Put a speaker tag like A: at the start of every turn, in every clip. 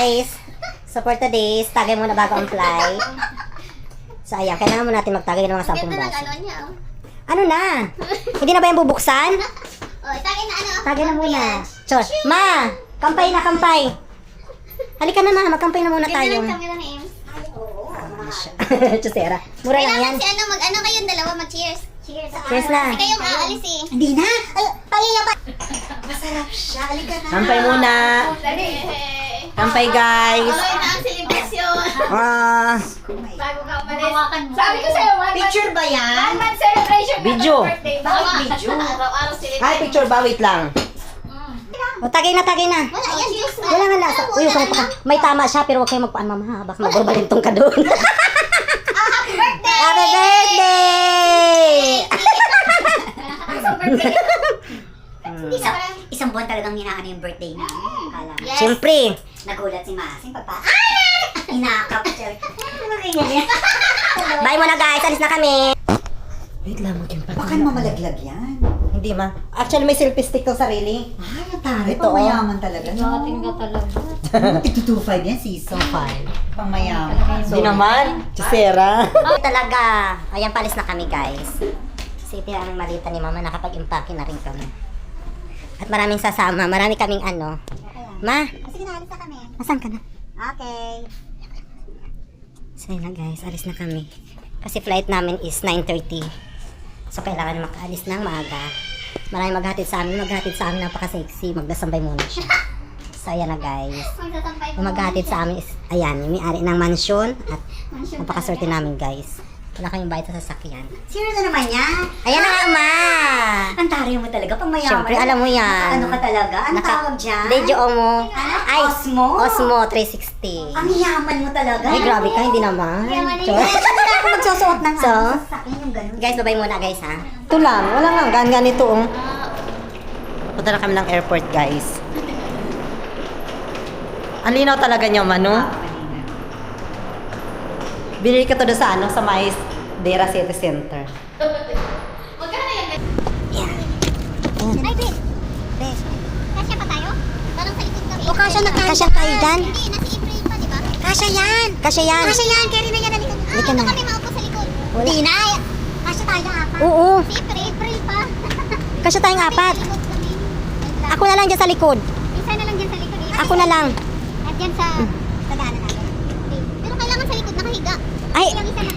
A: guys. So for today's, tagay muna bago ang fly. So ayan, kailangan mo natin magtagay ng mga sampung
B: Ganda ng
A: braso.
B: ano niya. oh.
A: Ano na? Hindi na ba yung bubuksan?
B: Oh, tagay na ano.
A: Tagay na muna. Chos. Ma! Kampay na, kampay. Halika na ma, magkampay na muna
B: Ganda
A: tayo.
B: ng camera ni Ems.
A: Chusera. Mura lang yan.
B: Kailangan si ano, mag-ano kayong dalawa, mag-cheers. Cheers.
A: Cheers na.
B: Kasi kayong aalis eh.
A: Hindi na. Ay, pahiya pa. Kampay muna. Kampay guys.
B: Okay na ang celebration.
A: Ah,
B: Bago ka umalis. Sabi ko sa'yo, one
C: Picture ba yan?
B: One month celebration ka
A: Video.
B: ng birthday. Bakit video? Araw-araw celebration.
A: ay picture ba? Wait lang. O, tagay na, tagay na.
B: Wala yan, na.
A: Wala nga lasa. Uy,
B: na.
A: pa, may tama siya, pero huwag kayo magpaan, mama, ha? Baka magbabalintong ka doon.
B: Happy birthday!
A: Happy birthday!
B: Isang birthday.
C: Isang, isang buwan talagang hinahan yung birthday namin. Kala mo.
B: Yes.
A: Siyempre.
C: Nagulat si Masing pagpa. Ay! Inakap siya. Ano ganyan?
A: Bye muna guys, alis na kami. Wait lang, maging pa.
D: Baka mamalaglag yan.
A: Hindi ma. Actually, may selfie stick to sarili.
D: Ay, natari.
A: Ito, oh.
D: mayaman talaga. No?
B: ka talaga.
D: Ito 2.5 yan, season 5. Pang mayaman.
A: Hindi naman. Chisera. talaga. Ayan, palis na kami guys. Kasi ang malita ni mama, nakapag-impake na rin kami. At maraming sasama. Marami kaming ano. Ma,
B: Sige na, alis na kami.
A: nasan ka na?
B: Okay.
A: So yun na guys, alis na kami. Kasi flight namin is 9.30. So kailangan makaalis ng maaga. Maraming maghatid sa amin. Maghatid sa amin napaka-sexy. Magdasambay muna siya. So ayan na guys. Maghatid sa amin is, ayan, yung may-ari ng mansion. At napakaswerte namin guys. Wala kaming bayad sa sasakyan.
C: Sino na naman yan?
A: Ayan na nga, ma!
C: Ang tari mo talaga, pang mayaman.
A: Siyempre, alam mo yan.
C: Ano ka talaga? Ano
A: Naka-
C: tawag dyan?
A: Dejo mo. Ay,
C: Osmo?
A: Osmo 360.
C: Ang yaman mo talaga.
A: Ay, grabe ka, hindi naman.
B: Yaman na
A: Chor.
C: Hindi ako magsusuot ng
A: So?
C: ano, sasakyan yung ganun.
A: Guys, babay muna guys ha. Ito lang, wala nga, gan ganito oh. Punta na kami ng airport guys. Ang linaw talaga niyo man, no? Binili ka to doon sa ano, sa may Dera City Center.
B: Magkano yan?
A: Yan.
B: Ay, babe. Kasya pa tayo? Parang sa likod kami.
A: O, kasya na kasya tayo dyan.
B: Hindi, nasa April pa, di ba?
A: Kasya yan! Kasya yan!
B: Kasya yan, carry na yan na likod. Ah,
A: Halika na.
B: kami maupo sa likod. Hindi na. Kasya tayo apat.
A: Oo,
B: Si April, April pa.
A: kasya tayong apat.
B: Sa.
A: Ako na lang dyan sa likod.
B: Isa na lang dyan sa likod. eh.
A: Ako na lang.
B: At dyan sa tagaanan natin. Okay. Pero kailangan sa likod nakahiga.
A: Ay,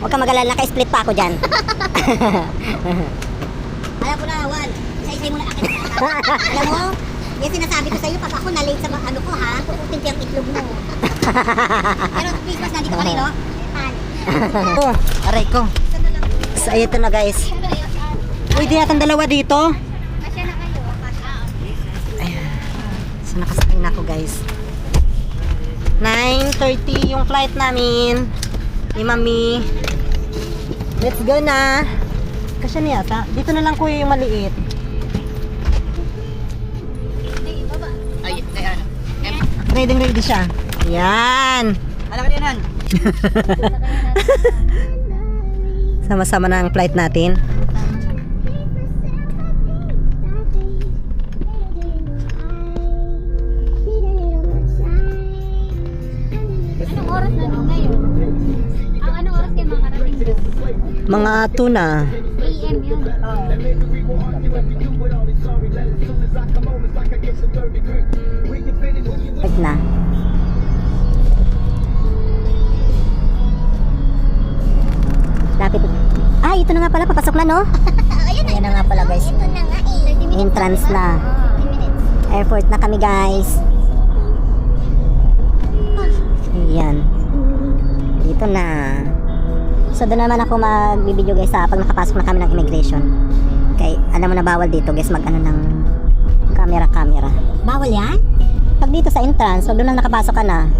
A: huwag ka mag-alala, naka-split pa ako dyan.
C: Alam ko na, Juan. Isa-isay mo na akin. Alam mo, yung sinasabi ko sa'yo, pag ako na-late sa mga ano ko ha, puputin ko yung itlog mo. Pero Christmas nandito ka rin, no?
A: oh, aray ko. So, ito na guys. Uy, di natin dalawa dito.
B: Kasya na kayo.
A: So, nakasakay na ako guys. 9.30 yung flight namin. Ni Mami. Let's go na. Kasi niya yata. Dito na lang kuya yung maliit.
D: Ay, ay, ano?
A: Ready ready siya. Yan.
D: Alam ka?
A: Sama-sama na ang flight natin. Mga tuna.
B: AM yun.
A: Wait na. Lapit. Ah, ito na nga pala. Papasok na, no?
B: Ayun
A: na nga pala, guys.
B: Ito na nga eh. 30 minutes
A: Entrance na.
B: 10 minutes.
A: Airport na kami, guys. Ayan. Dito na. So, doon naman ako magbibideo, guys, sa pag nakapasok na kami ng immigration. Okay, alam mo na bawal dito, guys, mag ano ng camera-camera.
C: Bawal yan?
A: Pag dito sa entrance, so doon lang nakapasok ka na.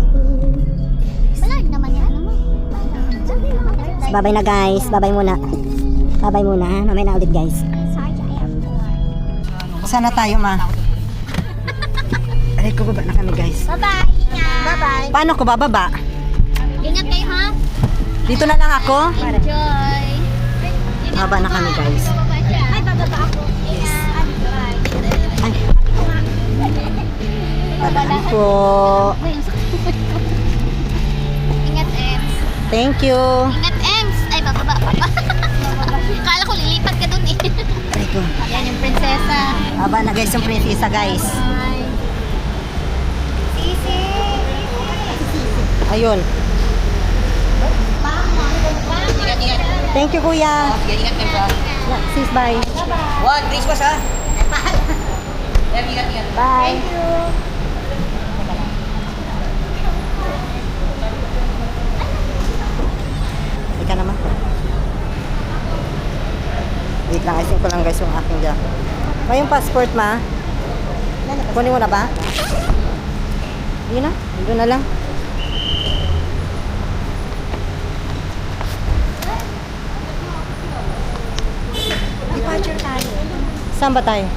B: Wala naman yan. Ano mo?
A: So, bye na guys. Bye muna. Bye muna. ha? Mamaya na ulit guys. Sana tayo ma. Aray ko baba na kami guys.
B: Bye-bye. Bye-bye.
A: Paano ko bababa?
B: Ingat kayo ha.
A: Dito na lang ako.
B: Enjoy.
A: Baba na kami guys.
B: Ay, bababa ako. Yes.
A: Ay. Babaan po.
E: Ingat, Ems.
F: Thank you.
E: Ingat, Ems. Ay, bababa, baba. Kala ko lilipat ka dun eh.
F: Ay ko.
E: Yan yung prinsesa.
F: Aba na guys yung prinsesa guys. Ayun. Thank you kuya.
B: Ingat kayo sa...
F: Sis bye.
B: One, Christmas ha? Ingat, ingat, ingat.
F: Bye. Ika naman. Wait lang, isin ko lang guys yung aking jack. May yung passport ma? Kunin mo na ba? Yun na, doon na lang.
G: Departure tayo.
F: Saan ba tayo?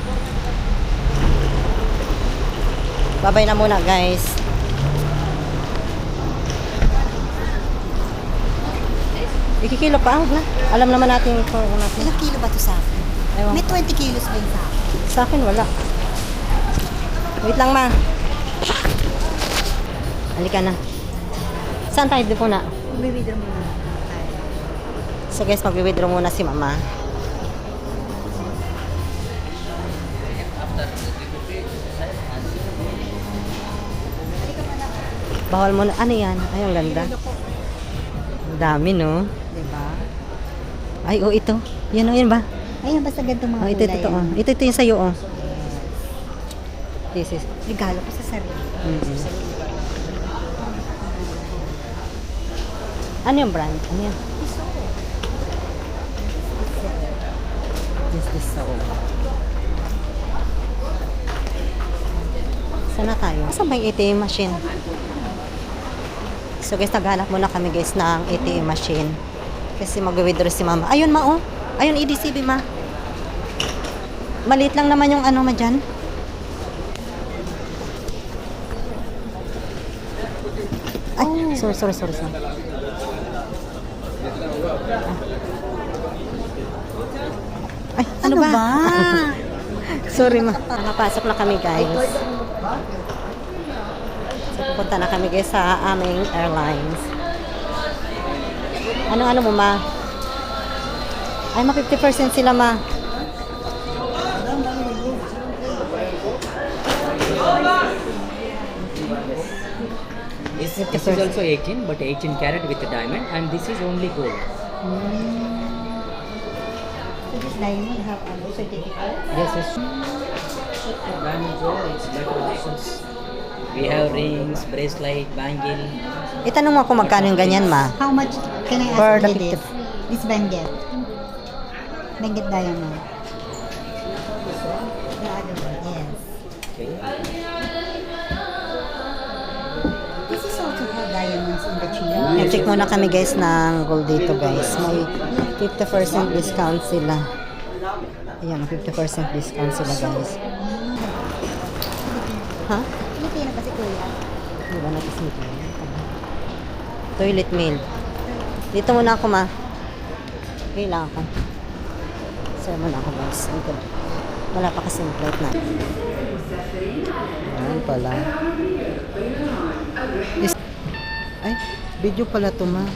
F: Babay na muna guys. Ikikilo pa, huwag na. Alam naman natin kung ano natin.
G: Ilang kilo ba to sa akin?
F: Ewan
G: May
F: ko.
G: 20 kilos ba yun sa akin?
F: Sa akin wala. Wait lang ma. Halika na. Saan tayo dito na?
G: Bibidro mo na.
F: So guys, mag-withdraw muna si mama. Bawal mo na. Ano yan? Ay, ang ganda. Ang dami, no?
G: Diba?
F: Ay, oh, ito. Yan, oh, yan ba?
G: Ayun, basta ganito mga
F: Oh, ito, ito, ito, oh. Ito, ito yung sa'yo, oh. This is.
G: Regalo ko sa sarili.
F: mm Ano yung brand? Ano yan? This is so. Sana tayo? Saan ba yung ATM machine? So guys, naghanap muna kami guys ng ATM machine. Kasi mag-withdraw si mama. Ayun ma oh. Ayun EDCB ma. Maliit lang naman yung ano ma dyan. Ay, sorry, sorry, sorry, sorry. Ay, ano, ba? sorry ma. Nakapasok na kami guys. So, pupunta na kami guys sa aming airlines. Anong ano mo ma? Ay, ma 50% sila ma.
H: This, this is also 18, but 18 carat with a diamond, and this is only gold.
G: So this diamond have a certificate?
H: Yes, yes. Diamond gold, it's better options. We have rings, bracelet, bangle.
F: Itanong mo kung magkano yung ganyan ma.
G: How much can I
F: For
G: ask
F: the
G: you this? This Benguet. Benguet diamond. The other one, yes.
H: Okay.
G: This is also have diamonds in the chain.
F: Nag-check muna kami guys ng gold dito guys. May 50% discount sila. Ayan, may 50% discount sila guys. Ha?
G: Pilipino ba si Kuya?
F: Di ba natin sila? Toilet mail. Dito muna ako ma. Okay lang ako. Sir muna ako guys. Dito. Wala pa kasi yung flight na. Ayan pala. Is- Ay, video pala to ma.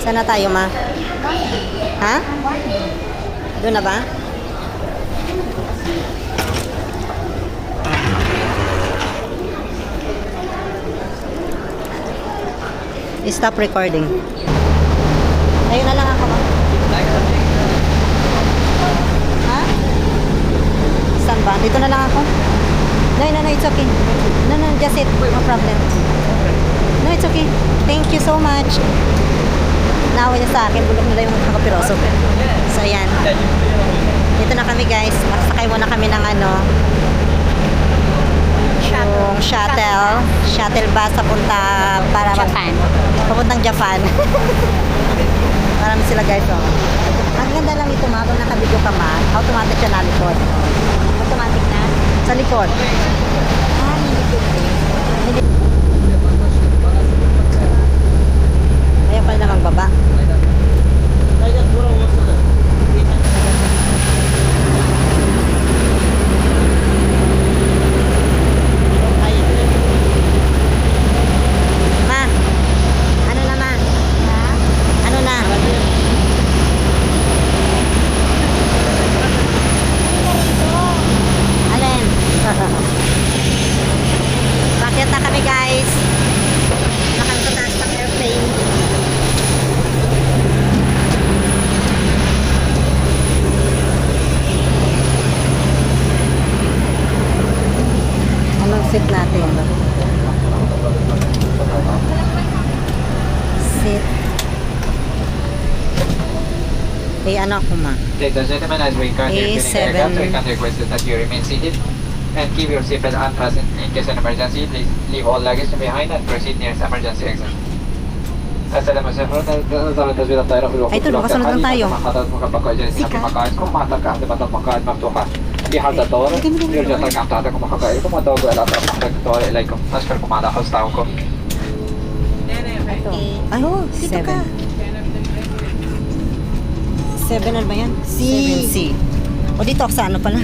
F: Sana tayo ma? Ha? Doon na ba? Stop recording. Ayun na lang ako. Ha? Saan ba? Dito na lang ako? No, no, no, it's okay. No, no, just it. No problem. No, it's okay. Thank you so much. Naawa niya sa akin. Bulok nila yung kapiroso. So, ayan. Dito na kami guys. Makasakay muna kami ng ano. Yung shuttle. Shuttle bus papunta para
E: Japan.
F: Papuntang Japan. Marami sila guys, oh. Ang ganda lang ito, ma. Kung nakabidyo ka, ma, automatic siya na likod.
G: Automatic na?
F: Sa likod.
G: Ah, hindi pwede.
F: Ayaw pa na magbaba. Sit natin. Sit. Eh, ano ako ma?
I: Ladies and gentlemen, as we currently
F: A7.
I: returning aircraft, we can request that you remain seated and keep your seatbelt unfastened in case of an emergency. Please leave all luggage behind and proceed nearest emergency exit. السلام عليكم نظرا تسجيل الطائرة في الوقت
F: أي طول بصنا
I: الحالي
F: tayo.
I: مع viajador, yo ya tan cantante como que como todo el otro todo el like mas pero como nada hasta ko. Ito.
F: Ay, oh, dito seven. ka. Seven ano ba yan?
D: C.
F: Seven C. O dito, sa ano pala?